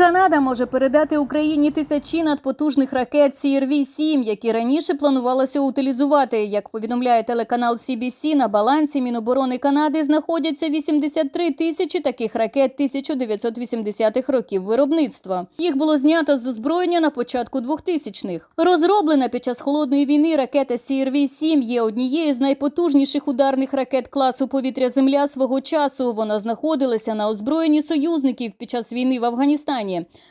Канада може передати Україні тисячі надпотужних ракет CRV-7, які раніше планувалося утилізувати. Як повідомляє телеканал CBC, на балансі Міноборони Канади знаходяться 83 тисячі таких ракет 1980-х років виробництва. Їх було знято з озброєння на початку 2000-х. Розроблена під час холодної війни ракета CRV-7 є однією з найпотужніших ударних ракет класу повітря-земля свого часу. Вона знаходилася на озброєнні союзників під час війни в Афганістані.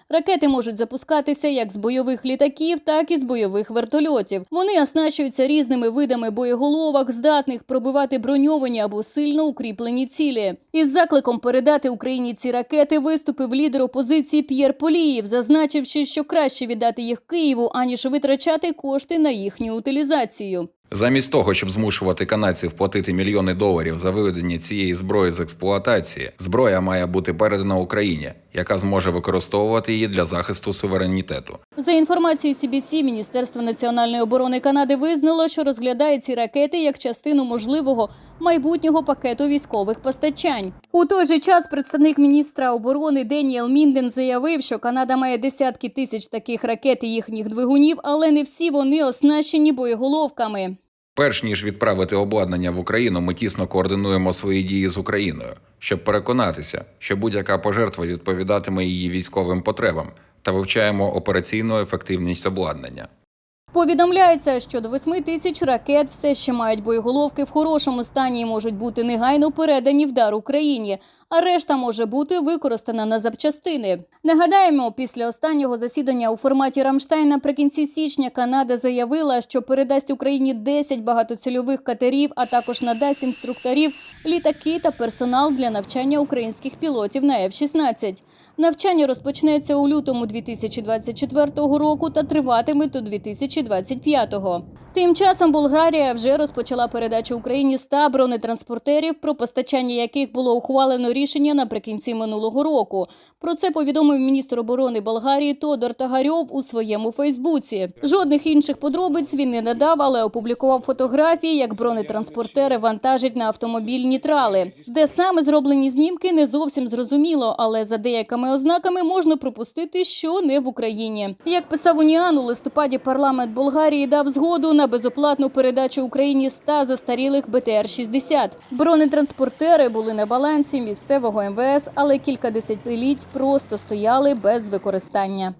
Ракети можуть запускатися як з бойових літаків, так і з бойових вертольотів. Вони оснащуються різними видами боєголовок, здатних пробивати броньовані або сильно укріплені цілі. Із закликом передати Україні ці ракети виступив лідер опозиції П'єр Поліїв, зазначивши, що краще віддати їх Києву, аніж витрачати кошти на їхню утилізацію. Замість того, щоб змушувати канадців платити мільйони доларів за виведення цієї зброї з експлуатації, зброя має бути передана Україні, яка зможе використовувати її для захисту суверенітету. За інформацією CBC, Міністерство національної оборони Канади визнало, що розглядає ці ракети як частину можливого майбутнього пакету військових постачань. У той же час представник міністра оборони Деніел Мінден заявив, що Канада має десятки тисяч таких ракет і їхніх двигунів, але не всі вони оснащені боєголовками. Перш ніж відправити обладнання в Україну, ми тісно координуємо свої дії з Україною, щоб переконатися, що будь-яка пожертва відповідатиме її військовим потребам, та вивчаємо операційну ефективність обладнання. Повідомляється, що до 8 тисяч ракет все ще мають боєголовки в хорошому стані і можуть бути негайно передані в дар Україні, а решта може бути використана на запчастини. Нагадаємо, після останнього засідання у форматі Рамштайн наприкінці січня Канада заявила, що передасть Україні 10 багатоцільових катерів, а також надасть інструкторів, літаки та персонал для навчання українських пілотів на F-16. Навчання розпочнеться у лютому 2024 року та триватиме до 2025. Тим часом Болгарія вже розпочала передачу Україні 100 бронетранспортерів, про постачання яких було ухвалено рішення наприкінці минулого року. Про це повідомив міністр оборони Болгарії Тодор Тагарьов у своєму Фейсбуці. Жодних інших подробиць він не надав, але опублікував фотографії, як бронетранспортери вантажать на автомобільні трали. Де саме зроблені знімки, не зовсім зрозуміло, але за деякими ознаками можна пропустити, що не в Україні. Як писав Уніан, у листопаді парламент Болгарії дав згоду на безоплатну передачу Україні 100 застарілих БТР-60. Бронетранспортери були на балансі місцевого МВС, але кілька десятиліть просто стояли без використання.